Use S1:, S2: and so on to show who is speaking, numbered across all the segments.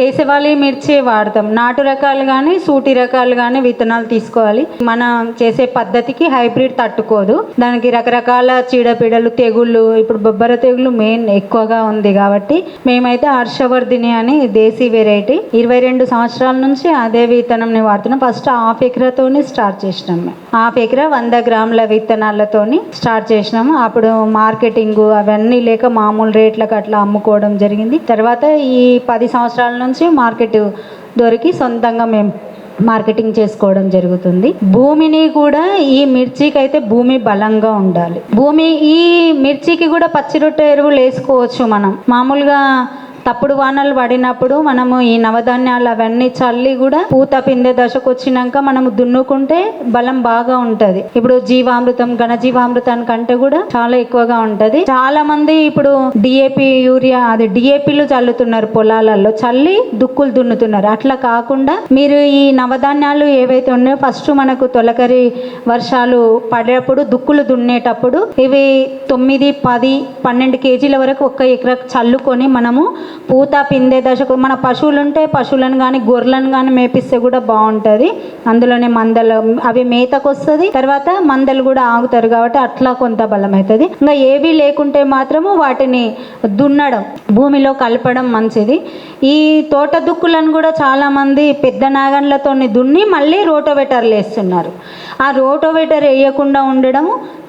S1: దేశవాళీ మిర్చి వాడతాం. నాటు రకాలు కానీ సూటి రకాలు కానీ విత్తనాలు తీసుకోవాలి. మనం చేసే పద్ధతికి హైబ్రిడ్ తట్టుకోదు. దానికి రకరకాల చీడపీడలు తెగుళ్ళు ఇప్పుడు బొబ్బర తెగులు మెయిన్ ఎక్కువగా ఉంది కాబట్టి మేమైతే హర్షవర్ధిని అని దేశీ వెరైటీ. ఇరవై రెండు సంవత్సరాల నుంచి అదే విత్తనంని వాడుతున్నాం. ఫస్ట్ హాఫ్ ఎకరాతోని స్టార్ట్ చేసినాం మేము. హాఫ్ ఎకరా వంద గ్రాముల విత్తనాలతోని స్టార్ట్ చేసినాము. అప్పుడు మార్కెటింగ్ అవన్నీ లేక మామూలు రేట్లకు అట్లా అమ్ముకోవడం జరిగింది. తర్వాత ఈ పది సంవత్సరాల నుంచి మార్కెట్ దొరికి సొంతంగా మేము మార్కెటింగ్ చేసుకోవడం జరుగుతుంది. భూమిని కూడా ఈ మిర్చికి అయితే భూమి బలంగా ఉండాలి. భూమి ఈ మిర్చికి కూడా పచ్చి రొట్టె ఎరువులు వేసుకోవచ్చు మనం. మామూలుగా తప్పుడు వానలు పడినప్పుడు మనము ఈ నవధాన్యాలు అవన్నీ చల్లి కూడా పూత పిందె దశకు వచ్చినాక మనము దున్నుకుంటే బలం బాగా ఉంటది. ఇప్పుడు జీవామృతం ఘనజీవామృతం కంటే కూడా చాలా ఎక్కువగా ఉంటది. చాలా మంది ఇప్పుడు డిఏపి యూరియా అది డిఏపిలు చల్లుతున్నారు పొలాలలో చల్లి దుక్కులు దున్నుతున్నారు. అట్లా కాకుండా మీరు ఈ నవధాన్యాలు ఏవైతే ఉన్నాయో ఫస్ట్ మనకు తొలకరి వర్షాలు పడేటప్పుడు దుక్కులు దున్నేటప్పుడు ఇవి తొమ్మిది పది పన్నెండు కేజీల వరకు ఒక్క ఎకరా చల్లుకొని మనము పూత పిందే దశకు మన పశువులు ఉంటే పశువులను కానీ గొర్రెలను కానీ మేపిస్తే కూడా బాగుంటుంది. అందులోనే మందలు అవి మేతకు వస్తుంది తర్వాత మందలు కూడా ఆగుతారు కాబట్టి అట్లా కొంత బలం అవుతుంది ఇంకా ఏవి లేకుంటే మాత్రము వాటిని దున్నడం భూమిలో కలపడం మంచిది. ఈ తోట దుక్కులను కూడా చాలామంది పెద్ద నాగన్లతో దున్ని మళ్ళీ రోటోవేటర్లు వేస్తున్నారు. ఆ రోటోవేటర్ వేయకుండా ఉండడం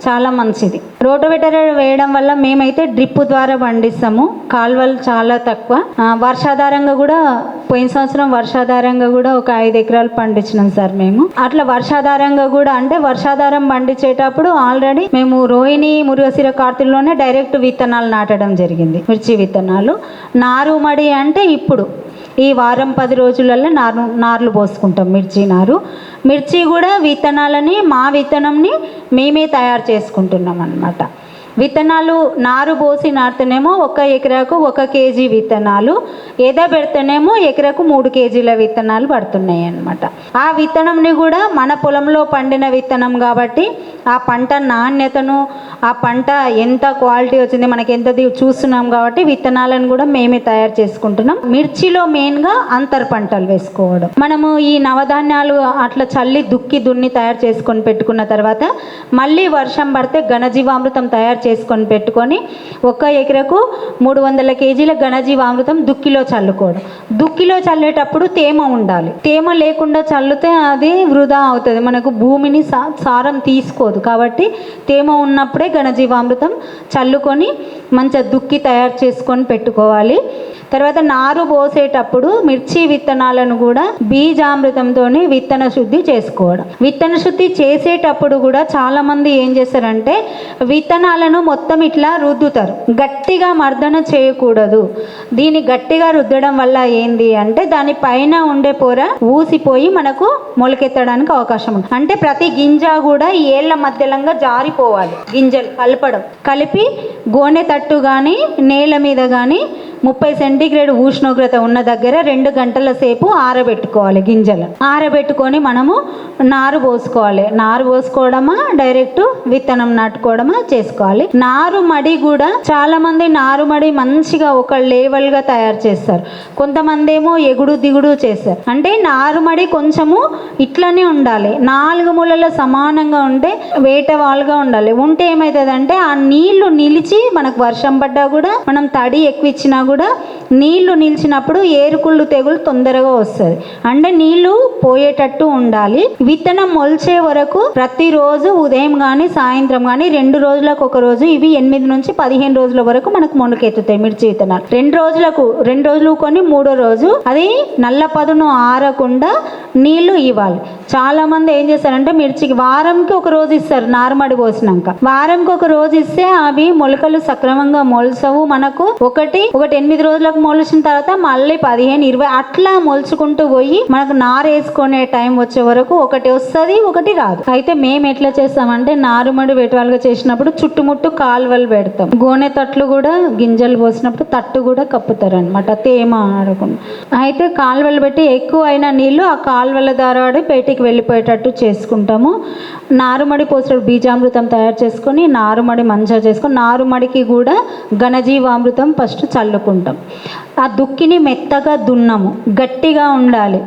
S1: చాలా మంచిది. రోటోవేటర్ వేయడం వల్ల మేమైతే డ్రిప్ ద్వారా పండిస్తాము. కాలువలు చాలా తక్కువ. వర్షాధారంగా కూడా పోయిన సంవత్సరం వర్షాధారంగా కూడా ఒక ఐదు ఎకరాలు పండించినాం సార్ మేము. అట్లా వర్షాధారంగా కూడా అంటే వర్షాధారం పండించేటప్పుడు ఆల్రెడీ మేము రోహిణి మురుగశిర కార్తీల్లోనే డైరెక్ట్ విత్తనాలు నాటడం జరిగింది. మిర్చి విత్తనాలు. నారుమడి అంటే ఇప్పుడు. ఈ వారం పది రోజులలో నారు నార్లు పోసుకుంటాం మిర్చి నారు. మిర్చి కూడా విత్తనాలని మా విత్తనంని మేమే తయారు చేసుకుంటున్నాం అన్నమాట విత్తనాలు నారు పోసి నాటుతేనేమో ఒక ఎకరాకు ఒక కేజీ విత్తనాలు ఎద పెడితేనేమో ఎకరాకు మూడు కేజీల విత్తనాలు పడుతున్నాయి అన్నమాట ఆ విత్తనంని కూడా మన పొలంలో పండిన విత్తనం కాబట్టి ఆ పంట నాణ్యతను ఆ పంట ఎంత క్వాలిటీ వచ్చింది మనకి ఎంత చూస్తున్నాం కాబట్టి విత్తనాలను కూడా మేమే తయారు చేసుకుంటున్నాం. మిర్చిలో మెయిన్గా అంతర్ పంటలు వేసుకోవడం. మనము ఈ నవధాన్యాలు అట్లా చల్లి దుక్కి దున్ని తయారు చేసుకొని పెట్టుకున్న తర్వాత మళ్ళీ వర్షం పడితే ఘనజీవామృతం తయారు చేసుకొని పెట్టుకొని ఒక్క ఎకరకు మూడు వందల కేజీల ఘనజీవామృతం దుక్కిలో చల్లుకోవడం. దుక్కిలో చల్లేటప్పుడు తేమ ఉండాలి. తేమ లేకుండా చల్లితే అది వృధా అవుతుంది. మనకు భూమిని సా సారం తీసుకోదు. కాబట్టి తేమ ఉన్నప్పుడే ఘనజీవామృతం చల్లుకొని మంచిగా దుక్కి తయారు చేసుకొని పెట్టుకోవాలి. తర్వాత నారు పోసేటప్పుడు మిర్చి విత్తనాలను కూడా బీజామృతంతోనే విత్తన శుద్ధి చేసుకోవడం. విత్తన శుద్ధి చేసేటప్పుడు కూడా చాలా మంది ఏం చేస్తారంటే విత్తనాలను మొత్తం ఇట్లా రుద్దుతారు. గట్టిగా మర్దన చేయకూడదు. దీన్ని గట్టిగా రుద్దడం వల్ల ఏంది అంటే దాని పైన ఉండే పొర ఊసిపోయి మనకు మొలకెత్తడానికి అవకాశం ఉంది. అంటే ప్రతి గింజ కూడా ఏళ్ళ మధ్యలంగా జారిపోవాలి. గింజలు కలపడం. కలిపి గోనె తట్టు కానీ నేల మీద కానీ ముప్పై సెంటీగ్రేడ్ ఉష్ణోగ్రత ఉన్న దగ్గర రెండు గంటల సేపు ఆరబెట్టుకోవాలి గింజలు. ఆరబెట్టుకొని మనము నారు పోసుకోవాలి. నారు పోసుకోవడమా? డైరెక్ట్ విత్తనం నాటుకోవడమా చేసుకోవాలి. నారు మడి కూడా చాలా మంది నారు మడి మంచిగా ఒక లేవల్గా తయారు చేస్తారు. కొంతమంది ఏమో ఎగుడు దిగుడు చేస్తారు. అంటే నారుమడి కొంచెము ఇట్లనే ఉండాలి. నాలుగు మూలల సమానంగా ఉంటే వేటవాలుగా ఉండాలి. ఉంటే ఏమవుతుందంటే ఆ నీళ్ళు నిలిచి మనకు వర్షం పడ్డా కూడా మనం తడి ఎక్కువ ఇచ్చినా కూడా నీళ్ళు నిలిచినప్పుడు ఏరుకుళ్ళు తెగులు తొందరగా వస్తుంది. అంటే నీళ్ళు పోయేటట్టు ఉండాలి. విత్తనం మొలిచే వరకు ప్రతిరోజు ఉదయం కానీ సాయంత్రం కానీ రెండు రోజులకు ఒక రోజు ఇవి ఎనిమిది నుంచి పదిహేను రోజుల వరకు మనకు మొలకెత్తుతాయి మిర్చి విత్తనాలు. రెండు రోజులకు రెండు రోజులు కొని మూడో రోజు అది నల్ల పదును ఆరకుండా నీళ్ళు ఇవ్వాలి. చాలా మంది ఏం చేస్తారంటే మిర్చికి వారంకి ఒక రోజు ఇస్తారు నారుమడి పోసినాక. వారంకి ఒక రోజు ఇస్తే అవి మొలకలు సక్రమంగా మొలసవు మనకు ఒకటి ఒకటి ఎనిమిది రోజులకు మొలిచిన తర్వాత మళ్ళీ పదిహేను ఇరవై అట్లా మొలుచుకుంటూ పోయి మనకు నారు వేసుకునే టైం వచ్చే వరకు ఒకటి వస్తుంది ఒకటి రాదు. అయితే మేము ఎట్లా చేస్తామంటే నారుమడి వెటవాలుగా చేసినప్పుడు చుట్టుముట్టు కాలువలు పెడతాం. గోనె తట్లు కూడా గింజలు పోసినప్పుడు తట్టు కూడా కప్పుతారు అనమాట తేమ ఆడకుండా. అయితే కాలువలు పెట్టి ఎక్కువ అయిన నీళ్ళు ఆ కాలువల ద్వారా బయటికి వెళ్ళిపోయేటట్టు చేసుకుంటాము. నారుమడి పోసేటప్పుడు బీజామృతం తయారు చేసుకొని నారుమడి మంచిగా చేసుకొని నారుమడికి కూడా ఘనజీవామృతం ఫస్ట్ చల్లుకుంటాం. ఆ దుక్కిని మెత్తగా దున్నము గట్టిగా ఉండాలి.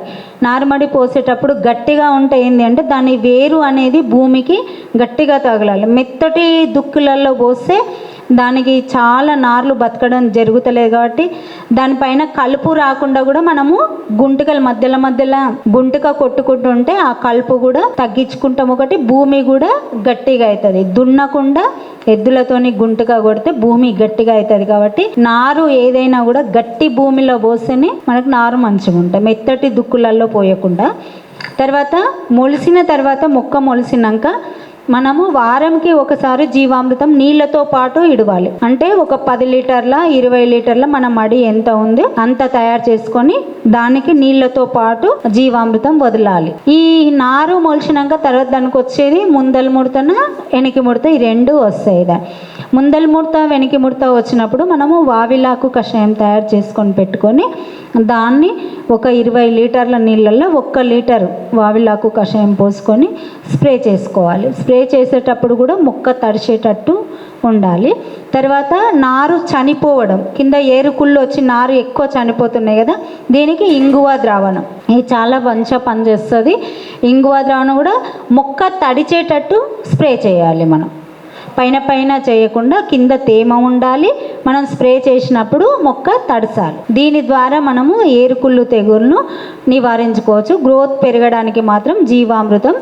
S1: నారుమడి పోసేటప్పుడు గట్టిగా ఉంటే ఏంటి అంటే దాని వేరు అనేది భూమికి గట్టిగా తగలాలి. మెత్తటి దుక్కులలో పోస్తే దానికి చాలా నార్లు బతకడం జరుగుతలేదు కాబట్టి దానిపైన కలుపు రాకుండా కూడా మనము గుంటకల మధ్యలో మధ్యలో గుంటక కొట్టుకుంటుంటే ఆ కలుపు కూడా తగ్గించుకుంటాం ఒకటి భూమి కూడా గట్టిగా అవుతుంది. దున్నకుండా ఎద్దులతోని గుంటగా కొడితే భూమి గట్టిగా అవుతుంది కాబట్టి నారు ఏదైనా కూడా గట్టి భూమిలో పోస్తేనే మనకు నారు మంచిగా ఉంటుంది. మెత్తటి దుక్కులలో పోయకుండా. తర్వాత మొలిసిన తర్వాత మొక్క మొలిసినాక మనము వారంకి ఒకసారి జీవామృతం నీళ్ళతో పాటు ఇడవాలి. అంటే ఒక పది లీటర్ల ఇరవై లీటర్ల మన మడి ఎంత ఉంది అంత తయారు చేసుకొని దానికి నీళ్ళతో పాటు జీవామృతం వదలాలి. ఈ నారు మొలిచినాక తర్వాత దానికి వచ్చేది ముందల ముడతన వెనక ముడత ఈ రెండు వస్తాయి దాని ముందల ముడత వెనక ముడత వచ్చినప్పుడు మనము వావిలాకు కషాయం తయారు చేసుకొని పెట్టుకొని దాన్ని ఒక ఇరవై లీటర్ల నీళ్ళల్లో ఒక్క లీటర్ వావిలాకు కషాయం పోసుకొని స్ప్రే చేసుకోవాలి. స్ప్రే చేసేటప్పుడు కూడా మొక్క తడిచేటట్టు ఉండాలి. తర్వాత నారు చనిపోవడం కింద ఏరుకుళ్ళు వచ్చి నారు ఎక్కువ చనిపోతున్నాయి కదా దీనికి ఇంగువ ద్రావణం. ఇది చాలా మంచిగా పనిచేస్తుంది ఇంగువ ద్రావణం కూడా మొక్క తడిచేటట్టు స్ప్రే చేయాలి మనం. పైన పైన చేయకుండా కింద తేమ ఉండాలి. మనం స్ప్రే చేసినప్పుడు మొక్క తడసాలి. దీని ద్వారా మనము ఏరుకుళ్ళు తెగులను నివారించుకోవచ్చు. గ్రోత్ పెరగడానికి మాత్రం జీవామృతం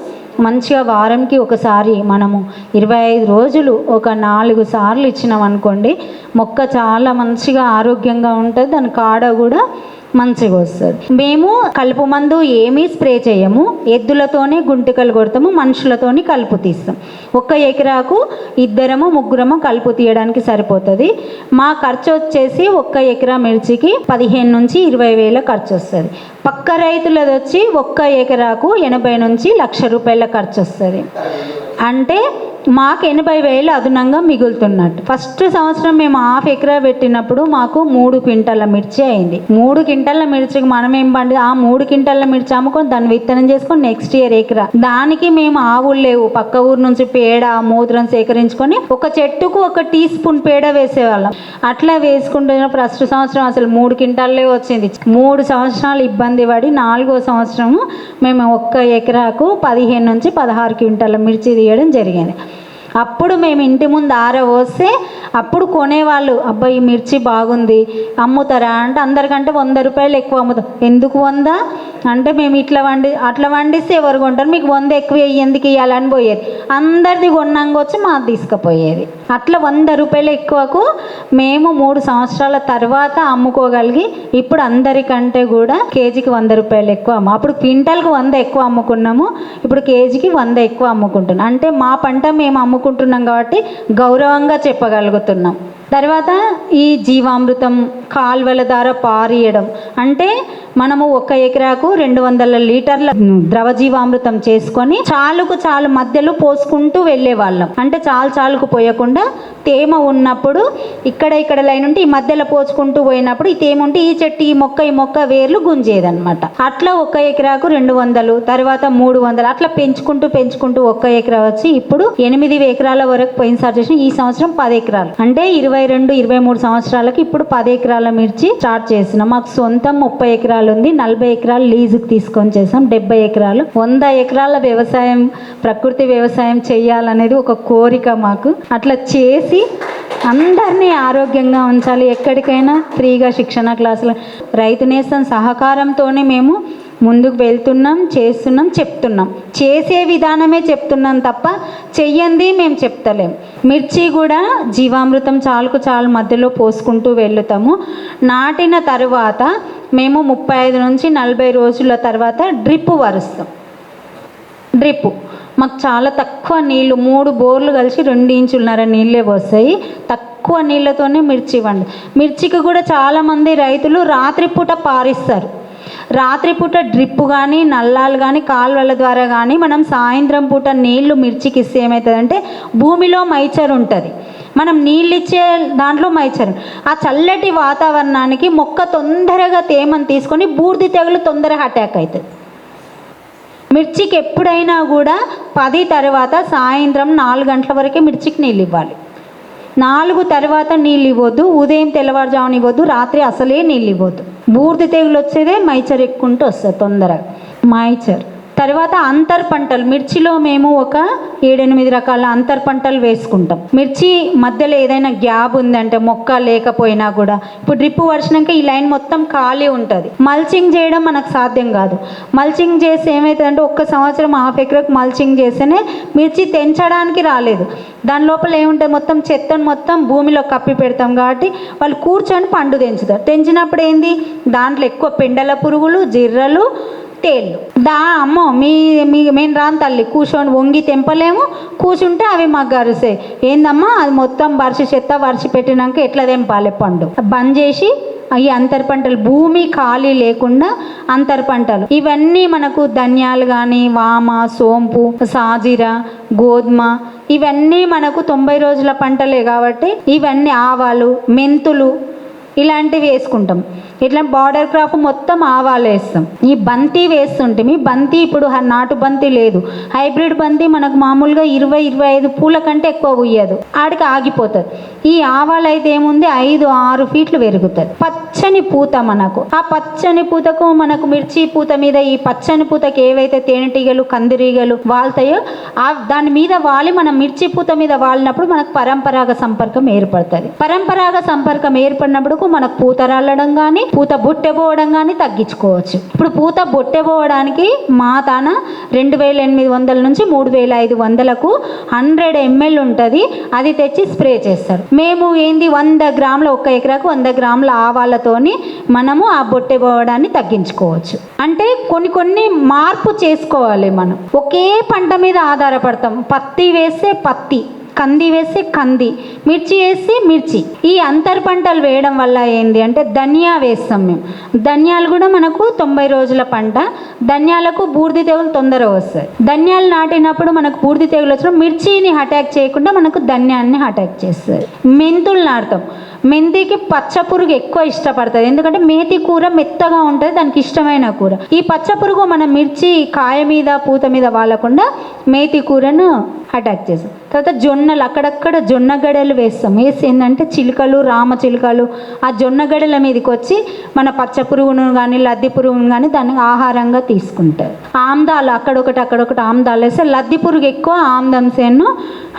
S1: మంచిగా వారంకి ఒకసారి మనము ఇరవై ఐదు రోజులు ఒక నాలుగు సార్లు ఇచ్చినాం అనుకోండి మొక్క చాలా మంచిగా ఆరోగ్యంగా ఉంటుంది. దాని కాడ కూడా మంచిగా వస్తుంది. మేము కలుపు మందు ఏమీ స్ప్రే చేయము. ఎద్దులతోనే గుంటికలు కొడతాము మనుషులతోని కలుపు తీస్తాం. ఒక్క ఎకరాకు ఇద్దరము ముగ్గురము కలుపు తీయడానికి సరిపోతుంది. మా ఖర్చు వచ్చేసి ఒక్క ఎకరా మిర్చికి పదిహేను నుంచి ఇరవై వేల ఖర్చు వస్తుంది. పక్క రైతులది వచ్చి ఒక్క ఎకరాకు ఎనభై నుంచి లక్ష రూపాయల ఖర్చు వస్తుంది. అంటే మాకు ఎనభై వేలు అదనంగా మిగులుతున్నట్టు. ఫస్ట్ సంవత్సరం మేము హాఫ్ ఎకరా పెట్టినప్పుడు మాకు మూడు క్వింటాల మిర్చి అయింది. మూడు క్వింటాల మిర్చికి మనం ఏం పండి ఆ మూడు క్వింటాల మిర్చి అమ్ముకొని దాన్ని విత్తనం చేసుకొని నెక్స్ట్ ఇయర్ ఎకరా. దానికి మేము ఆవులు లేవు. పక్క ఊరు నుంచి పేడ మూత్రం సేకరించుకొని ఒక చెట్టుకు ఒక టీ స్పూన్ పేడ వేసేవాళ్ళం. అట్లా వేసుకుంటున్న ఫస్ట్ సంవత్సరం అసలు మూడు క్వింటాలే వచ్చింది. మూడు సంవత్సరాలు ఇబ్బంది పడి నాలుగో సంవత్సరము మేము ఒక్క ఎకరాకు పదిహేను నుంచి పదహారు క్వింటాల మిర్చి తీయడం జరిగింది. అప్పుడు మేము ఇంటి ముందు ఆరవోస్తే అప్పుడు కొనేవాళ్ళు అబ్బాయి ఈ మిర్చి బాగుంది అమ్ముతారా? అంటే అందరికంటే వంద రూపాయలు ఎక్కువ అమ్ముతాం. ఎందుకు వంద? అంటే మేము ఇట్లా వండి అట్లా వండిస్తే ఎవరు కొంటారు? మీకు వంద ఎక్కువ ఎందుకు ఇవ్వాలని పోయేది. అందరిది కొన్నాక వచ్చి మాది తీసుకుపోయేది. అట్లా వంద రూపాయలు ఎక్కువకు మేము మూడు సంవత్సరాల తర్వాత అమ్ముకోగలిగి ఇప్పుడు అందరికంటే కూడా కేజీకి వంద రూపాయలు ఎక్కువ అమ్మ అప్పుడు క్వింటాల్కి వంద ఎక్కువ అమ్ముకున్నాము ఇప్పుడు కేజీకి వంద ఎక్కువ అమ్ముకుంటున్నాం. అంటే మా పంట మేము అమ్ముకుంటున్నాం కాబట్టి గౌరవంగా చెప్పగలుగుతున్నాం. తర్వాత ఈ జీవామృతం కాల్వల ద్వారా పారియడం. అంటే మనము ఒక ఎకరాకు రెండు వందల లీటర్ల ద్రవ జీవామృతం చేసుకొని చాలుకు చాలు మధ్యలో పోసుకుంటూ వెళ్ళే వాళ్ళం అంటే చాలు చాలుకు పోయకుండా తేమ ఉన్నప్పుడు ఇక్కడ ఇక్కడ లైన్ ఉంటే ఈ మధ్యలో పోసుకుంటూ పోయినప్పుడు ఈ తేమ ఉంటే ఈ చెట్టు ఈ మొక్క ఈ మొక్క వేర్లు గుంజేదనమాట అట్లా ఒక ఎకరాకు రెండు వందలు తర్వాత మూడు వందలు అట్లా పెంచుకుంటూ పెంచుకుంటూ ఒక్క ఎకరా వచ్చి ఇప్పుడు ఎనిమిది ఎకరాల వరకు పోయినసారి చేసిన ఈ సంవత్సరం పది ఎకరాలు. అంటే ఇరవై రెండు ఇరవై మూడు సంవత్సరాలకి ఇప్పుడు పది ఎకరాల మిర్చి స్టార్ట్ చేసిన మాకు సొంతం ముప్పై ఎకరాలు ఉంది నలభై ఎకరాలు లీజుకి తీసుకొని చేసాం డెబ్బై ఎకరాలు. వంద ఎకరాల వ్యవసాయం ప్రకృతి వ్యవసాయం చేయాలనేది ఒక కోరిక మాకు. అట్లా చేసి అందరినీ ఆరోగ్యంగా ఉంచాలి. ఎక్కడికైనా ఫ్రీగా శిక్షణ క్లాసులు. రైతు నేస్తం సహకారంతోనే మేము ముందుకు వెళ్తున్నాం చేస్తున్నాం చెప్తున్నాం. చేసే విధానమే చెప్తున్నాం తప్ప చెయ్యండి మేము చెప్తలేం. మిర్చి కూడా జీవామృతం చాలుకు చాలు మధ్యలో పోసుకుంటూ వెళ్తాము నాటిన తర్వాత మేము ముప్పై ఐదు నుంచి నలభై రోజుల తర్వాత డ్రిప్ వరుస్తాం. డ్రిప్ మాకు చాలా తక్కువ నీళ్ళు మూడు బోర్లు కలిసి రెండు ఇంచులన్నర నీళ్ళే వస్తాయి. తక్కువ నీళ్ళతోనే మిర్చి వండి మిర్చికి కూడా చాలామంది రైతులు రాత్రిపూట పారిస్తారు. రాత్రిపూట డ్రిప్ కానీ నల్లాలు కానీ కాలువల ద్వారా కానీ మనం సాయంత్రం పూట నీళ్ళు మిర్చికి ఇస్తే ఏమవుతుందంటే భూమిలో మైచర్ ఉంటుంది. మనం నీళ్ళు ఇచ్చే దాంట్లో మైచర్. ఆ చల్లటి వాతావరణానికి మొక్క తొందరగా తేమను తీసుకొని బూర్ది తెగులు తొందరగా అటాక్ అవుతుంది మిర్చికి ఎప్పుడైనా కూడా పది తర్వాత సాయంత్రం నాలుగు గంటల వరకే మిర్చికి నీళ్ళు ఇవ్వాలి. నాలుగు తర్వాత నీళ్ళు ఇవ్వద్దు ఉదయం తెల్లవారుజామున ఇవ్వద్దు రాత్రి అసలే నీళ్ళు ఇవ్వద్దు. బూర్ది తెగులు వచ్చేదే మైచర్ ఎక్కుంటూ వస్తుంది తొందరగా. మైచర్. తర్వాత అంతర్ పంటలు మిర్చిలో మేము ఒక ఏడెనిమిది రకాల అంతర్ పంటలు వేసుకుంటాం. మిర్చి మధ్యలో ఏదైనా గ్యాప్ ఉందంటే మొక్క లేకపోయినా కూడా ఇప్పుడు డ్రిప్ వర్షినాక ఈ లైన్ మొత్తం ఖాళీ ఉంటుంది. మల్చింగ్ చేయడం మనకు సాధ్యం కాదు. మల్చింగ్ చేసి ఏమవుతుందంటే ఒక్క సంవత్సరం హాఫ్ ఎకరకు మల్చింగ్ చేస్తేనే మిర్చి తెంచడానికి రాలేదు. దాని లోపల ఏముంటుంది? మొత్తం చెత్తను మొత్తం భూమిలో కప్పి పెడతాం కాబట్టి వాళ్ళు కూర్చొని పండు తెంచుతారు. తెంచినప్పుడు ఏంది? దాంట్లో ఎక్కువ పెండల పురుగులు జిర్రలు తేళ్ళు. దా అమ్మో మీ మీ మేము రాను తల్లి కూర్చొని వంగి తెంపలేము. కూర్చుంటే అవి మాకు గరుస్తాయి ఏందమ్మా అది మొత్తం వర్ష చెత్త వర్షి పెట్టినాక ఎట్లా తెంపాలి పండు? బంద్ చేసి ఈ అంతర్ పంటలు భూమి ఖాళీ లేకుండా అంతర్ పంటలు. ఇవన్నీ మనకు ధన్యాలు కానీ వామ సోంపు సాజీర గోధుమ ఇవన్నీ మనకు తొంభై రోజుల పంటలే కాబట్టి ఇవన్నీ ఆవాలు మెంతులు ఇలాంటివి వేసుకుంటాం. ఇట్లా బార్డర్ క్రాప్ మొత్తం ఆవాలు వేస్తాం. ఈ బంతి వేస్తుంటే మీ బంతి ఇప్పుడు నాటు బంతి లేదు. హైబ్రిడ్ బంతి మనకు మామూలుగా ఇరవై ఇరవై ఐదు పూల కంటే ఎక్కువ ఉయ్యదు. ఆడికి ఆగిపోతుంది. ఈ ఆవాలు అయితే ఏముంది? ఐదు ఆరు ఫీట్లు పెరుగుతుంది. పచ్చని పూత మనకు. ఆ పచ్చని పూతకు మనకు మిర్చి పూత మీద ఈ పచ్చని పూతకి ఏవైతే తేనెటీగలు కందిరీగలు వాళ్తాయో ఆ దాని మీద వాలి మనం మిర్చి పూత మీద వాలినప్పుడు మనకు పరంపరాగ సంపర్కం ఏర్పడుతుంది. పరంపరాగ సంపర్కం ఏర్పడినప్పుడు మనకు పూత రాలడం కానీ పూత బొట్టెపోవడం కానీ తగ్గించుకోవచ్చు. ఇప్పుడు పూత బొట్టెపోవడానికి మా తాన రెండు వేల ఎనిమిది వందల నుంచి మూడు వేల ఐదు వందలకు హండ్రెడ్ ఎంఎల్ ఉంటుంది. అది తెచ్చి స్ప్రే చేస్తారు. మేము ఏంది వంద గ్రాముల ఒక్క ఎకరాకు వంద గ్రాముల ఆవాలతోని మనము ఆ బొట్టెపోవడాన్ని తగ్గించుకోవచ్చు. అంటే కొన్ని కొన్ని మార్పు చేసుకోవాలి మనం. ఒకే పంట మీద ఆధారపడతాం. పత్తి వేస్తే పత్తి. కంది వేసి కంది మిర్చి వేసి మిర్చి. ఈ అంతర్ పంటలు వేయడం వల్ల ఏంది అంటే ధనియా వేస్తాం మేము. ధనియాలు కూడా మనకు తొంభై రోజుల పంట ధనియాలకు బూర్ది తెగులు తొందరగా వస్తాయి. ధనియాలు నాటినప్పుడు మనకు బూర్ది తెగులు వచ్చిన మిర్చిని అటాక్ చేయకుండా మనకు ధన్యాన్ని అటాక్ చేస్తుంది మెంతులు నాటుతాం. మెంతికి పచ్చ పురుగు ఎక్కువ ఇష్టపడుతుంది ఎందుకంటే మేతి కూర మెత్తగా ఉంటుంది దానికి ఇష్టమైన కూర. ఈ పచ్చ పురుగు మన మిర్చి కాయ మీద పూత మీద వాలకుండా మేతి కూరను అటాక్ చేస్తాం. తర్వాత జొన్నలు అక్కడక్కడ జొన్న గడలు వేస్తాం. వేసి ఏంటంటే చిలుకలు రామ చిలుకలు ఆ జొన్న గడల మీదకి వచ్చి మన పచ్చ పురుగును కానీ లద్ది పురుగును కానీ దాన్ని ఆహారంగా తీసుకుంటారు. ఆమ్దాలు అక్కడొకటి అక్కడొకటి ఆమ్దాలు వేస్తే లద్ది పురుగు ఎక్కువ ఆమ్దంసేను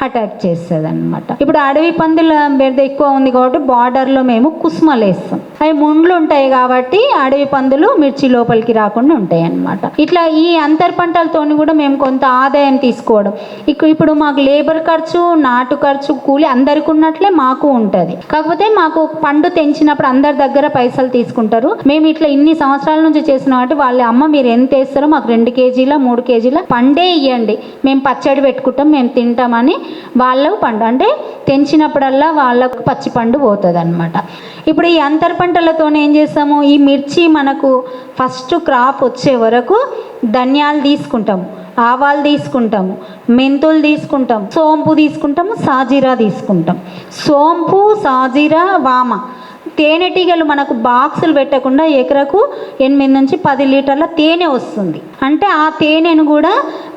S1: అటాక్ చేస్తుంది అనమాట ఇప్పుడు అడవి పందుల బెడద ఎక్కువ ఉంది కాబట్టి బార్డర్లో మేము కుసుమలు వేస్తాం. అవి ముండ్లు ఉంటాయి కాబట్టి అడవి పందులు మిర్చి లోపలికి రాకుండా ఉంటాయి అన్నమాట ఇట్లా ఈ అంతర్ పంటలతోని కూడా మేము కొంత ఆదాయం తీసుకోవడం. ఇక ఇప్పుడు మాకు లేబర్ ఖర్చు నాటు ఖర్చు కూలి అందరికి ఉన్నట్లే మాకు ఉంటుంది. కాకపోతే మాకు పండు తెంచినప్పుడు అందరి దగ్గర పైసలు తీసుకుంటారు. మేము ఇట్లా ఇన్ని సంవత్సరాల నుంచి చేసిన కాబట్టి వాళ్ళ అమ్మ మీరు ఎంత వేస్తారో మాకు రెండు కేజీల మూడు కేజీల పండే ఇవ్వండి మేము పచ్చడి పెట్టుకుంటాం మేము తింటామని వాళ్ళ పండు. అంటే తెంచినప్పుడల్లా వాళ్ళకు పచ్చి పండు పోతుంది అనమాట ఇప్పుడు ఈ అంతర్ పంటలతో ఏం చేస్తాము? ఈ మిర్చి మనకు ఫస్ట్ క్రాప్ వచ్చే వరకు ధనియాలు తీసుకుంటాము. ఆవాలు తీసుకుంటాము మెంతులు తీసుకుంటాం సోంపు తీసుకుంటాము సాజీరా తీసుకుంటాం. సోంపు సాజీరా వామ. తేనెటీగలు మనకు బాక్సులు పెట్టకుండా ఎకరకు ఎనిమిది నుంచి పది లీటర్ల తేనె వస్తుంది. అంటే ఆ తేనెను కూడా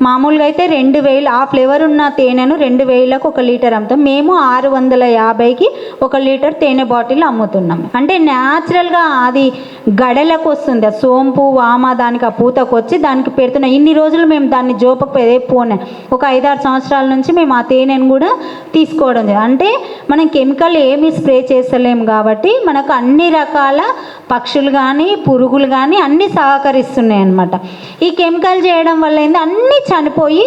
S1: మామూలుగా అయితే రెండు వేలు ఆ ఫ్లేవర్ ఉన్న తేనెను రెండు వేలకు ఒక లీటర్ అమ్ముతాం. మేము ఆరు వందల యాభైకి ఒక లీటర్ తేనె బాటిల్ అమ్ముతున్నాం. అంటే న్యాచురల్గా అది గడలకు వస్తుంది. ఆ సోంపు వామ దానికి ఆ పూతకు వచ్చి దానికి పెడుతున్నాం ఇన్ని రోజులు మేము దాన్ని జోపకు పోనే. ఒక ఐదారు సంవత్సరాల నుంచి మేము ఆ తేనెను కూడా తీసుకోవడం అంటే మనం కెమికల్ ఏమి స్ప్రే చేస్తలేము కాబట్టి మనకు అన్ని రకాల పక్షులు కానీ పురుగులు కానీ అన్నీ సహకరిస్తున్నాయి అన్నమాట. ఈ కెమికల్ చేయడం వల్ల ఏంది? అన్నీ చనిపోయి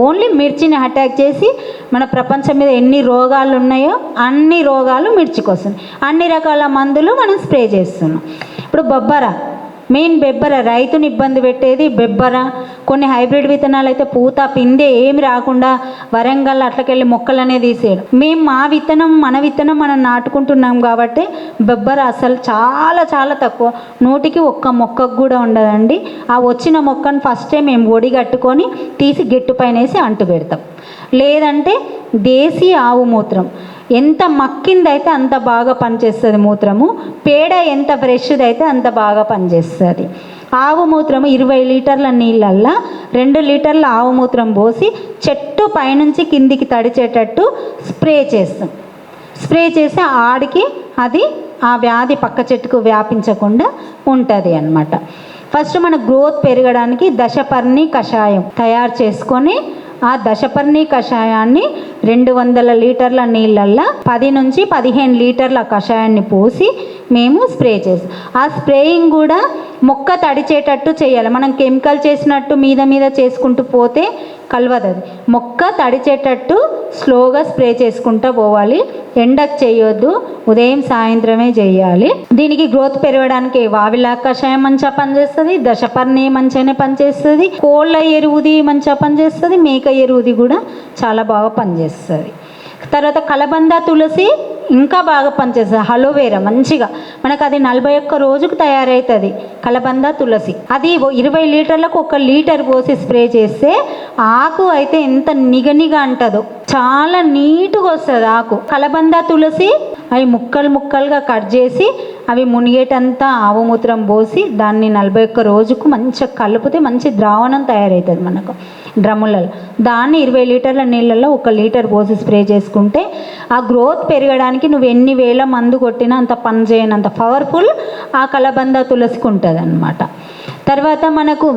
S1: ఓన్లీ మిర్చిని అటాక్ చేసి మన ప్రపంచం మీద ఎన్ని రోగాలు ఉన్నాయో అన్ని రోగాలు మిర్చికి వస్తున్నాయి. అన్ని రకాల మందులు మనం స్ప్రే చేస్తున్నాం. ఇప్పుడు బొబ్బర మెయిన్ బెబ్బర రైతుని ఇబ్బంది పెట్టేది బెబ్బర కొన్ని హైబ్రిడ్ విత్తనాలు అయితే పూత పిందె ఏమి రాకుండా వరంగల్ అట్లకెళ్ళి మొక్కలనే తీసేయడం. మేము మా విత్తనం మన విత్తనం మనం నాటుకుంటున్నాం కాబట్టి బెబ్బర అసలు చాలా చాలా తక్కువ. నూటికి ఒక్క మొక్కకు కూడా ఉండదండి. ఆ వచ్చిన మొక్కను ఫస్టే మేము ఒడి కట్టుకొని తీసి గెట్టు పైన వేసి అంటు పెడతాం. లేదంటే దేశీ ఆవు మూత్రం. ఎంత మక్కిందైతే అంత బాగా పనిచేస్తుంది మూత్రము. పేడ ఎంత ఫ్రెష్ది అయితే అంత బాగా పనిచేస్తుంది. ఆవు మూత్రము ఇరవై లీటర్ల నీళ్ళల్లో రెండు లీటర్ల ఆవు మూత్రం పోసి చెట్టు పైనుంచి కిందికి తడిచేటట్టు స్ప్రే చేస్తాం. స్ప్రే చేస్తే ఆడికి అది ఆ వ్యాధి పక్క చెట్టుకు వ్యాపించకుండా ఉంటుంది అన్నమాట. ఫస్ట్ మన గ్రోత్ పెరగడానికి దశపర్ణి కషాయం తయారు చేసుకొని ఆ దశపర్ణి కషాయాన్ని రెండు వందల లీటర్ల నీళ్ళల్లో పది నుంచి పదిహేను లీటర్ల కషాయాన్ని పోసి మేము స్ప్రే చేస్తాం ఆ స్ప్రేయింగ్ కూడా మొక్క తడిచేటట్టు చేయాలి. మనం కెమికల్ చేసినట్టు మీద మీద చేసుకుంటూ పోతే కలవదు అది మొక్క తడిచేటట్టు స్లోగా స్ప్రే చేసుకుంటూ పోవాలి. ఎండకు చేయొద్దు. ఉదయం సాయంత్రమే చేయాలి. దీనికి గ్రోత్ పెరగడానికి వావిలా కషాయం మంచిగా పనిచేస్తుంది? దశపర్ణి మంచిగానే పనిచేస్తుంది? కోళ్ళ ఎరువుది మంచిగా పనిచేస్తుంది? మేక ఎరువుది కూడా చాలా బాగా పనిచేస్తుంది. తర్వాత కలబంద తులసి ఇంకా బాగా పనిచేస్తుంది. హలోవేరా మంచిగా. మనకు అది నలభై ఒక్క రోజుకు తయారవుతుంది కలబంద తులసి. అది ఇరవై లీటర్లకు ఒక లీటర్ పోసి స్ప్రే చేస్తే ఆకు అయితే ఎంత నిగనిగా అంటదో చాలా నీట్గా వస్తుంది ఆకు. కలబంద తులసి అవి ముక్కలు ముక్కలుగా కట్ చేసి అవి మునిగేటంతా ఆవుమూత్రం పోసి దాన్ని నలభై ఒక్క రోజుకు మంచిగా కలిపితే మంచి ద్రావణం తయారవుతుంది మనకు. డ్రమ్ములలో. దాన్ని ఇరవై లీటర్ల నీళ్ళల్లో ఒక లీటర్ పోసి స్ప్రే చేసుకుంటే ఆ గ్రోత్ పెరగడానికి నువ్వు ఎన్ని వేల మందు కొట్టినా అంత పని చేయనంత పవర్ఫుల్ ఆ కలబంద తులసికి ఉంటుంది అనమాట తర్వాత మనకు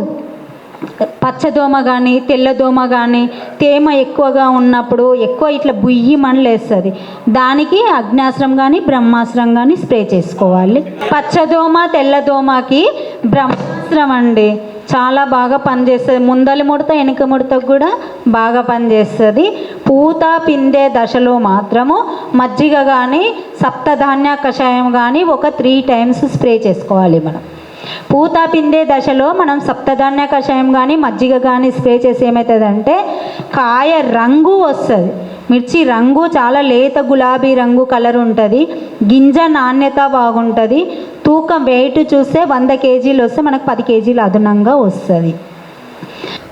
S1: పచ్చదోమ కానీ తెల్లదోమ కానీ తేమ ఎక్కువగా ఉన్నప్పుడు ఎక్కువ ఇట్లా బుయ్యి మనలేస్తుంది దానికి అగ్నాశ్రం కానీ బ్రహ్మాస్త్రం కానీ స్ప్రే చేసుకోవాలి. పచ్చదోమ తెల్లదోమకి బ్రహ్మాస్త్రం అండి. చాలా బాగా పనిచేస్తుంది. ముందలి ముడత వెనుక ముడతకు కూడా బాగా పనిచేస్తుంది. పూత పిందే దశలో మాత్రము మజ్జిగ కానీ సప్తధాన్య కషాయం కానీ ఒక త్రీ టైమ్స్ స్ప్రే చేసుకోవాలి మనం. పూత పిందే దశలో మనం సప్తధాన్య కషాయం కానీ మజ్జిగ కానీ స్ప్రే చేసి ఏమవుతుందంటే కాయ రంగు వస్తుంది. మిర్చి రంగు చాలా లేత గులాబీ రంగు కలర్ ఉంటుంది. గింజ నాణ్యత బాగుంటుంది. తూకం వెయిట్ చూస్తే వంద కేజీలు వస్తే మనకు పది కేజీలు అదనంగా వస్తుంది.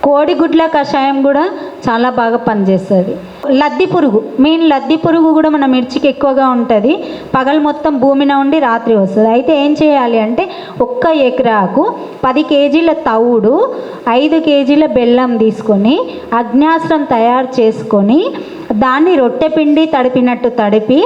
S1: కోడిగుడ్ల కషాయం కూడా చాలా బాగా పనిచేస్తుంది. లద్ది పురుగు మెయిన్ లద్ది పురుగు కూడా మన మిర్చికి ఎక్కువగా ఉంటుంది. పగలు మొత్తం భూమిన ఉండి రాత్రి వస్తుంది. అయితే ఏం చేయాలి అంటే ఒక్క ఎకరాకు పది కేజీల తవుడు ఐదు కేజీల బెల్లం తీసుకొని అగ్నాస్త్రం తయారు చేసుకొని దాన్ని రొట్టె పిండి తడిపినట్టు తడిపి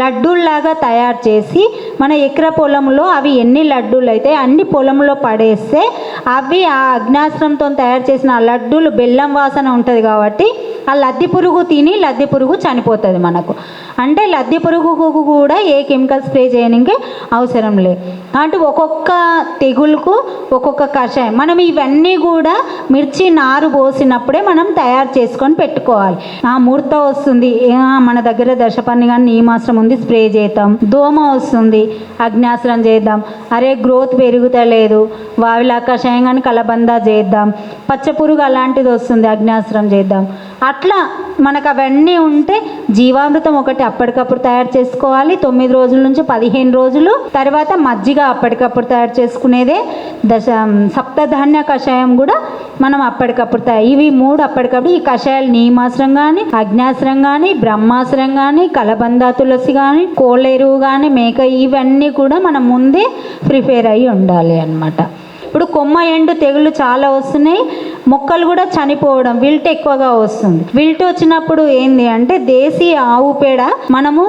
S1: లడ్డూల్లాగా తయారు చేసి మన ఎకర పొలంలో అవి ఎన్ని లడ్డూలు అయితే అన్ని పొలంలో పడేస్తే అవి ఆ అగ్నాశ్రంతో తయారు చేసిన ఆ లడ్డూలు బెల్లం వాసన ఉంటుంది కాబట్టి ఆ లద్ది పురుగు తిని లద్ది పురుగు చనిపోతుంది మనకు. అంటే లద్దె పురుగుకు కూడా ఏ కెమికల్ స్ప్రే చేయడానికి అవసరం లేదు. అంటే ఒక్కొక్క తెగులుకు ఒక్కొక్క కషాయం. మనం ఇవన్నీ కూడా మిర్చి నారు పోసినప్పుడే మనం తయారు చేసుకొని పెట్టుకోవాలి. ఆ ముడత వస్తుంది. మన దగ్గర దశపర్ణి కానీ నీమాశ్రం ఉంది స్ప్రే చేద్దాం. దోమ వస్తుంది అగ్నాశ్రం చేద్దాం. అరే గ్రోత్ పెరుగుతలేదు. వావిలా కషాయం కానీ కలబంద చేద్దాం. పచ్చపురుగు అలాంటిది వస్తుంది అగ్నాశ్రం చేద్దాం. అట్లా మనకు అవన్నీ ఉంటే జీవామృతం ఒకటి అప్పటికప్పుడు తయారు చేసుకోవాలి. తొమ్మిది రోజుల నుంచి పదిహేను రోజులు. తర్వాత మజ్జిగ అప్పటికప్పుడు తయారు చేసుకునేదే దశ సప్తధాన్య కషాయం కూడా మనం అప్పటికప్పుడు తయారు ఇవి మూడు అప్పటికప్పుడు ఈ కషాయాలు నీమాశ్రం కానీ అగ్నాశ్రం కానీ బ్రహ్మాశ్రం కానీ కలబంద తులసి కానీ కోళ్ళ ఎరువు కానీ మేక ఇవన్నీ కూడా మనం ముందే ప్రిపేర్ అయ్యి ఉండాలి అన్నమాట. ఇప్పుడు కొమ్మ ఎండు తెగులు చాలా వస్తున్నాయి. మొక్కలు కూడా చనిపోవడం విల్ట్ ఎక్కువగా వస్తుంది. విల్ట్ వచ్చినప్పుడు ఏంది అంటే దేశీ ఆవు పేడ మనము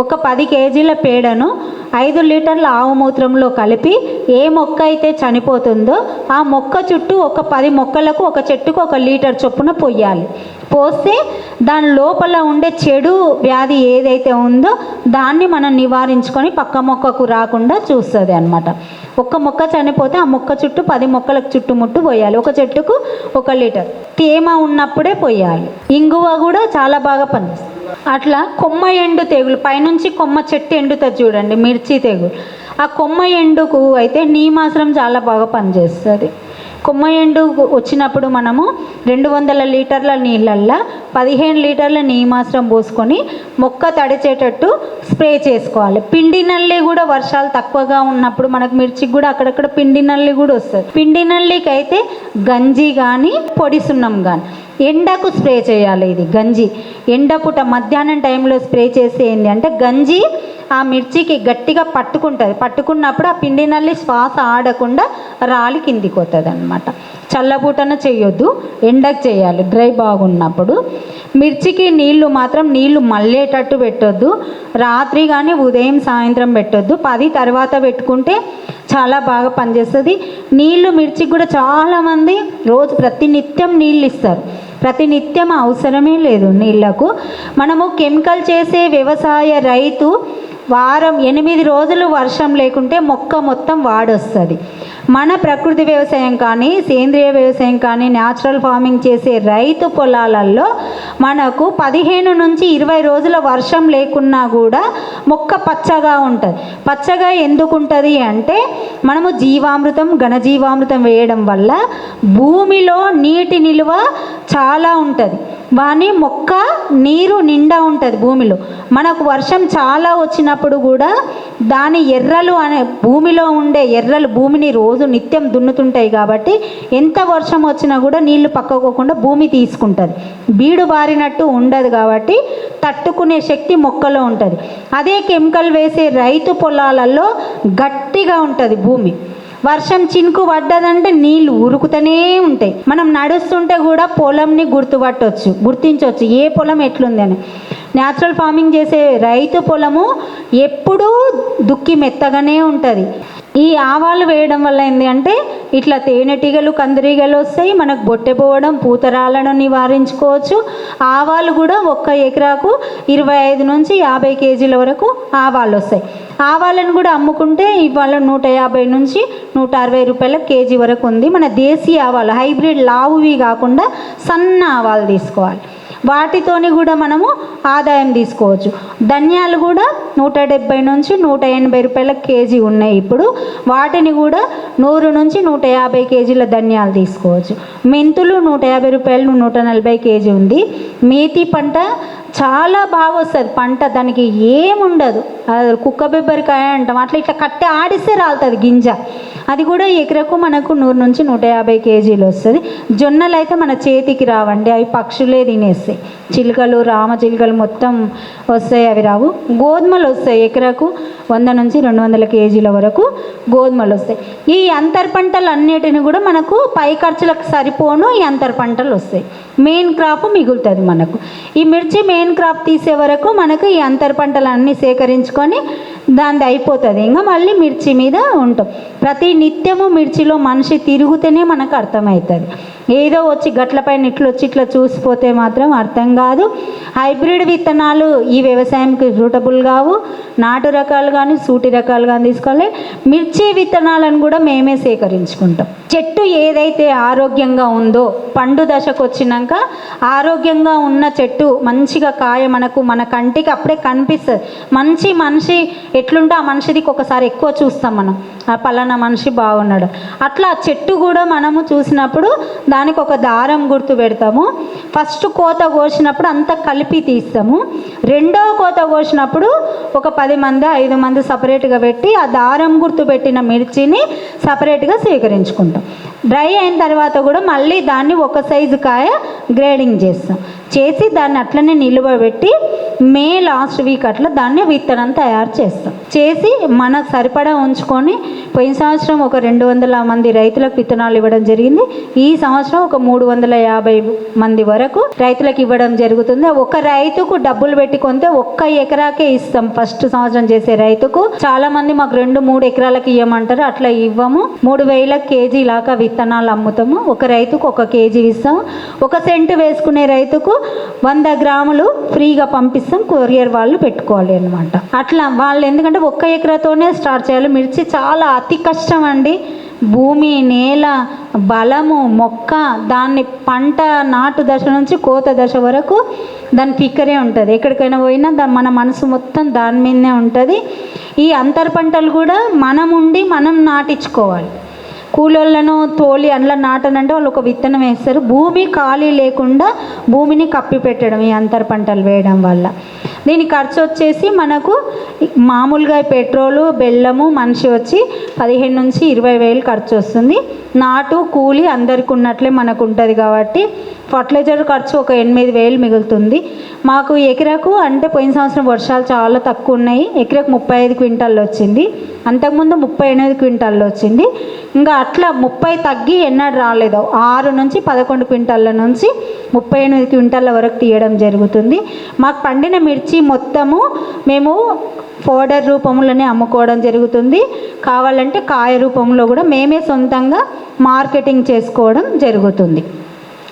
S1: ఒక పది కేజీల పేడను ఐదు లీటర్ల ఆవు మూత్రంలో కలిపి ఏ మొక్క అయితే చనిపోతుందో ఆ మొక్క చుట్టూ ఒక పది మొక్కలకు ఒక చెట్టుకు ఒక లీటర్ చొప్పున పోయాలి. పోస్తే దాని లోపల ఉండే చెడు వ్యాధి ఏదైతే ఉందో దాన్ని మనం నివారించుకొని పక్క మొక్కకు రాకుండా చూస్తుంది అనమాట ఒక్క మొక్క చనిపోతే ఆ మొక్క చుట్టూ పది మొక్కలకు చుట్టుముట్టు పోయాలి. ఒక చెట్టుకు ఒక లీటర్. తేమ ఉన్నప్పుడే పోయాలి. ఇంగువ కూడా చాలా బాగా పనిచేస్తుంది. అట్లా కొమ్మ ఎండు తెగులు పైనుంచి కొమ్మ చెట్టు ఎండుతుంది చూడండి మిర్చి తెగులు. ఆ కొమ్మ ఎండుకు అయితే నీమాసరం చాలా బాగా పనిచేస్తుంది. కొమ్మ ఎండు వచ్చినప్పుడు మనము రెండు వందల లీటర్ల నీళ్ళల్లో పదిహేను లీటర్ల నీమాసరం పోసుకొని మొక్క తడిచేటట్టు స్ప్రే చేసుకోవాలి. పిండి నల్లి కూడా వర్షాలు తక్కువగా ఉన్నప్పుడు మనకు మిర్చికి కూడా అక్కడక్కడ పిండి నల్లి కూడా వస్తుంది. పిండి నల్లికి అయితే గంజి కానీ పొడి సున్నం కానీ ఎండకు స్ప్రే చేయాలి ఇది గంజి. ఎండపుట మధ్యాహ్నం టైంలో స్ప్రే చేస్తే ఏంటి అంటే గంజి ఆ మిర్చికి గట్టిగా పట్టుకుంటుంది. పట్టుకున్నప్పుడు ఆ పిండి నల్లి శ్వాస ఆడకుండా రాలి కిందికి వస్తుంది అనమాట చల్లబూటన చేయొద్దు ఎండకు చేయాలి. డ్రై బాగున్నప్పుడు మిర్చికి నీళ్ళు మాత్రం నీళ్ళు మళ్ళేటట్టు పెట్టొద్దు. రాత్రి కానీ ఉదయం సాయంత్రం పెట్టొద్దు. పది తర్వాత పెట్టుకుంటే చాలా బాగా పనిచేస్తుంది. నీళ్ళు మిర్చికి కూడా చాలామంది రోజు ప్రతి నిత్యం నీళ్ళు ఇస్తారు. ప్రతినిత్యం అవసరమే లేదు నీళ్ళకు. మనము కెమికల్ చేసే వ్యవసాయ రైతు వారం ఎనిమిది రోజులు వర్షం లేకుంటే మొక్క మొత్తం వాడొస్తుంది. మన ప్రకృతి వ్యవసాయం కానీ సేంద్రియ వ్యవసాయం కానీ న్యాచురల్ ఫార్మింగ్ చేసే రైతు పొలాలలో మనకు పదిహేను నుంచి ఇరవై రోజుల వర్షం లేకున్నా కూడా మొక్క పచ్చగా ఉంటుంది. పచ్చగా ఎందుకు ఉంటుంది అంటే మనము జీవామృతం ఘనజీవామృతం వేయడం వల్ల భూమిలో నీటి నిల్వ చాలా ఉంటుంది. వాని మొక్క నీరు నిండా ఉంటుంది భూమిలో. మనకు వర్షం చాలా వచ్చినప్పుడు కూడా దాని ఎర్రలు అనే భూమిలో ఉండే ఎర్రలు భూమిని రోజు నిత్యం దున్నుతుంటాయి కాబట్టి ఎంత వర్షం వచ్చినా కూడా నీళ్ళు పక్కకోకుండా భూమి తీసుకుంటుంది. బీడు బారినట్టు ఉండదు కాబట్టి తట్టుకునే శక్తి మొక్కలో ఉంటుంది. అదే కెమికల్ వేసే రైతు పొలాలలో గట్టిగా ఉంటుంది భూమి. వర్షం చినుకు పడ్డదంటే నీళ్ళు ఉరుకుతూనే ఉంటాయి. మనం నడుస్తుంటే కూడా పొలంని గుర్తుపట్టవచ్చు గుర్తించవచ్చు ఏ పొలం ఎట్లుందని. న్యాచురల్ ఫార్మింగ్ చేసే రైతు పొలము ఎప్పుడూ దుక్కి మెత్తగానే ఉంటుంది. ఈ ఆవాలు వేయడం వల్ల ఏంటి అంటే ఇట్లా తేనెటీగలు కందిరీగలు వస్తాయి మనకు బొట్టె పోవడం పూతరాలను నివారించుకోవచ్చు. ఆవాలు కూడా ఒక్క ఎకరాకు ఇరవై ఐదు నుంచి యాభై కేజీల వరకు ఆవాలు వస్తాయి. ఆవాలను కూడా అమ్ముకుంటే ఇవాళ నూట యాభై నుంచి నూట అరవై రూపాయల కేజీ వరకు ఉంది. మన దేశీయ ఆవాలు హైబ్రిడ్ లావువి కాకుండా సన్న ఆవాలు తీసుకోవాలి. వాటితోని కూడా మనము ఆదాయం తీసుకోవచ్చు. ధనియాలు కూడా నూట డెబ్బై నుంచి నూట ఎనభై రూపాయల కేజీ ఉన్నాయి ఇప్పుడు. వాటిని కూడా నూరు నుంచి నూట యాభై కేజీల ధనియాలు తీసుకోవచ్చు. మెంతులు నూట యాభై రూపాయలు నూట నలభై కేజీ ఉంది. మేతి పంట చాలా బాగా వస్తుంది పంట దానికి ఏముండదు. అది కుక్క బెబ్బరికాయ అంటాం. అట్లా ఇట్లా కట్టి ఆడిస్తే రాలుతుంది గింజ. అది కూడా ఎకరకు మనకు నూరు నుంచి నూట యాభై కేజీలు వస్తుంది. జొన్నలు అయితే మన చేతికి రావండి అవి పక్షులే తినేస్తాయి. చిలుకలు రామ చిలుకలు మొత్తం వస్తాయి అవి రావు. గోధుమలు వస్తాయి ఎకరకు వంద నుంచి రెండు వందల కేజీల వరకు గోధుమలు వస్తాయి. ఈ అంతర్ పంటలు అన్నిటిని కూడా మనకు పై ఖర్చులకు సరిపోను ఈ అంతర్ పంటలు వస్తాయి. మెయిన్ క్రాప్ మిగులుతుంది మనకు. ఈ మిర్చి మెయిన్ క్రాప్ తీసే వరకు మనకు ఈ అంతర పంటలు అన్నీ సేకరించుకొని దానిది అయిపోతుంది. ఇంకా మళ్ళీ మిర్చి మీద ఉంటాం. ప్రతి నిత్యము మిర్చిలో మనిషి తిరుగుతూనే మనకు అర్థమవుతుంది. ఏదో వచ్చి గట్లపైన ఇట్లా వచ్చి ఇట్లా చూసిపోతే మాత్రం అర్థం కాదు. హైబ్రిడ్ విత్తనాలు ఈ వ్యవసాయంకి సూటబుల్ కావు. నాటు రకాలు కానీ సూటి రకాలు కానీ తీసుకోవాలి. మిర్చి విత్తనాలను కూడా మేమే సేకరించుకుంటాం. చెట్టు ఏదైతే ఆరోగ్యంగా ఉందో పండు దశకు వచ్చినాక ఆరోగ్యంగా ఉన్న చెట్టు మంచిగా కాయ మనకు మన కంటికి అప్పుడే కనిపిస్తుంది. మంచి మనిషి ఎట్లుంటే ఆ మనిషికి ఒకసారి ఎక్కువ చూస్తాం మనం. ఆ పలానా మనిషి బాగున్నాడు. అట్లా చెట్టు కూడా మనము చూసినప్పుడు దానికి ఒక దారం గుర్తు పెడతాము. ఫస్ట్ కోత కోసినప్పుడు అంతా కలిపి తీస్తాము. రెండవ కోత కోసినప్పుడు ఒక పది మంది ఐదు మంది సపరేట్గా పెట్టి ఆ దారం గుర్తు పెట్టిన మిర్చిని సపరేట్గా సేకరించుకుంటాం. డ్రై అయిన తర్వాత కూడా మళ్ళీ దాన్ని ఒక సైజు కాయ గ్రేడింగ్ చేస్తాం. చేసి దాన్ని అట్లనే నిలువబెట్టి మే లాస్ట్ వీక్ అట్లా దాన్ని విత్తనం తయారు చేస్తాం. చేసి మనకు సరిపడా ఉంచుకొని పోయిన సంవత్సరం ఒక రెండు వందల మంది రైతులకు విత్తనాలు ఇవ్వడం జరిగింది. ఈ సంవత్సరం ఒక మూడు వందల యాభై మంది వరకు రైతులకు ఇవ్వడం జరుగుతుంది. ఒక రైతుకు డబ్బులు పెట్టి కొంటే ఒక్క ఎకరాకే ఇస్తాం. ఫస్ట్ సంవత్సరం చేసే రైతుకు చాలా మంది మాకు రెండు మూడు ఎకరాలకు ఇవ్వమంటారు. అట్లా ఇవ్వము. మూడు వేల కేజీ లాగా విత్తనాలు అమ్ముతాము. ఒక రైతుకు ఒక కేజీ ఇస్తాం ఒక సెంటు వేసుకునే రైతుకు వంద గ్రాములు ఫ్రీగా పంపిస్తాం కొరియర్ వాళ్ళు పెట్టుకోవాలి అనమాట అట్లా వాళ్ళు ఎందుకంటే ఒక్క ఎకరాతోనే స్టార్ట్ చేయాలి. మిర్చి చాలా అతి కష్టం అండి. భూమి నేల బలము మొక్క దాన్ని పంట నాటు దశ నుంచి కోత దశ వరకు దాని పిక్కరే ఉంటుంది. ఎక్కడికైనా పోయినా దా మన మనసు మొత్తం దాని మీదనే ఉంటుంది. ఈ అంతర్ పంటలు కూడా మనం ఉండి మనం నాటించుకోవాలి. కూలోళ్ళను తోలి అందులో నాటనంటే వాళ్ళు ఒక విత్తనం వేస్తారు. భూమి ఖాళీ లేకుండా భూమిని కప్పి పెట్టడం ఈ అంతర పంటలు వేయడం వల్ల. దీని ఖర్చు వచ్చేసి మనకు మామూలుగా పెట్రోలు బెల్లము మనిషి వచ్చి పదిహేను నుంచి ఇరవై వేలు ఖర్చు వస్తుంది. నాటు కూలి అందరికి ఉన్నట్లే మనకు ఉంటుంది కాబట్టి ఫర్టిలైజర్ ఖర్చు ఒక ఎనిమిది వేలు మిగులుతుంది. మాకు ఎకరకు అంటే పోయిన సంవత్సరం వర్షాలు చాలా తక్కువ ఉన్నాయి. ఎకరకు ముప్పై ఐదు క్వింటాల్లో వచ్చింది. అంతకుముందు ముప్పై ఎనిమిది క్వింటాల్లో వచ్చింది. ఇంకా అట్లా ముప్పై తగ్గి ఎన్నడూ రాలేదు. ఆరు నుంచి పదకొండు క్వింటాల నుంచి ముప్పై ఎనిమిది క్వింటాల వరకు తీయడం జరుగుతుంది. మాకు పండిన మిర్చి మొత్తము మేము పౌడర్ రూపంలోనే అమ్ముకోవడం జరుగుతుంది. కావాలంటే కాయ రూపంలో కూడా మేమే సొంతంగా మార్కెటింగ్ చేసుకోవడం జరుగుతుంది.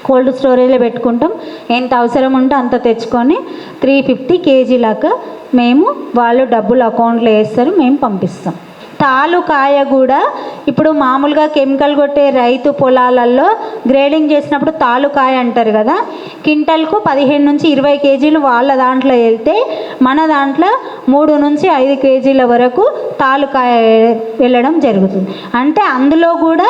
S1: కోల్డ్ స్టోరేజ్లో పెట్టుకుంటాం. ఎంత అవసరం ఉంటే అంత తెచ్చుకొని త్రీ ఫిఫ్టీ కేజీలాగా మేము వాళ్ళు డబ్బులు అకౌంట్లో వేస్తారు మేము పంపిస్తాం. తాలు కాయ కూడా ఇప్పుడు మామూలుగా కెమికల్ కొట్టే రైతు పొలాలలో గ్రేడింగ్ చేసినప్పుడు తాలుకాయ అంటారు కదా. కింటల్కు పదిహేను నుంచి ఇరవై కేజీలు వాళ్ళ దాంట్లో వెళ్తే మన దాంట్లో మూడు నుంచి ఐదు కేజీల వరకు తాలుకాయ వెళ్ళడం జరుగుతుంది. అంటే అందులో కూడా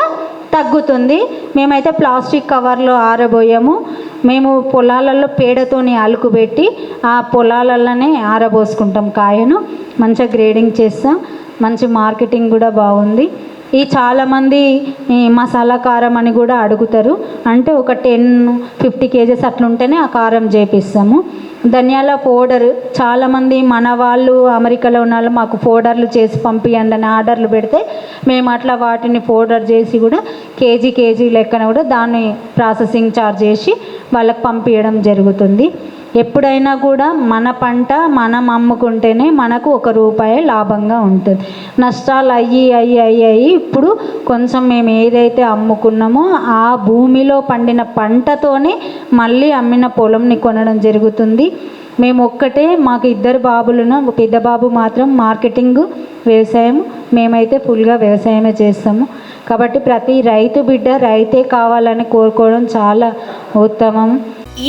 S1: తగ్గుతుంది. మేమైతే ప్లాస్టిక్ కవర్లో ఆరబోయాము. మేము పొలాలలో పేడతోని అలుకుబెట్టి ఆ పొలాలలోనే ఆరబోసుకుంటాం కాయను. మంచిగా గ్రేడింగ్ చేస్తాం. మంచి మార్కెటింగ్ కూడా బాగుంది. ఈ చాలామంది మసాలా కారం అని కూడా అడుగుతారు. అంటే ఒక టెన్ ఫిఫ్టీ కేజెస్ అట్లుంటేనే ఆ కారం చేపిస్తాము. ధనియాల పౌడర్. చాలామంది మన వాళ్ళు అమెరికాలో ఉన్న వాళ్ళు మాకు పౌడర్లు చేసి పంపియండి అని ఆర్డర్లు పెడితే మేము అట్లా వాటిని పౌడర్ చేసి కూడా కేజీ కేజీ లెక్కన కూడా దాన్ని ప్రాసెసింగ్ చార్జ్ చేసి వాళ్ళకి పంపించడం జరుగుతుంది. ఎప్పుడైనా కూడా మన పంట మనం అమ్ముకుంటేనే మనకు ఒక రూపాయి లాభంగా ఉంటుంది. నష్టాలు అయ్యి అయ్యి అయ్యి అయ్యి ఇప్పుడు కొంచెం మేము ఏదైతే అమ్ముకున్నామో ఆ భూమిలో పండిన పంటతోనే మళ్ళీ అమ్మిన పొలంని కొనడం జరుగుతుంది. మేము ఒక్కటే మాకు ఇద్దరు బాబులను పెద్ద బాబు మాత్రం మార్కెటింగ్ వ్యవసాయం మేమైతే ఫుల్గా వ్యవసాయమే చేస్తాము. కాబట్టి ప్రతి రైతు బిడ్డ రైతే కావాలని కోరుకోవడం చాలా ఉత్తమం.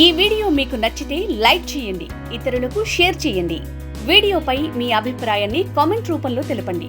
S2: ఈ వీడియో మీకు నచ్చితే లైక్ చేయండి ఇతరులకు షేర్ చేయండి. వీడియోపై మీ అభిప్రాయాన్ని కామెంట్ రూపంలో తెలపండి.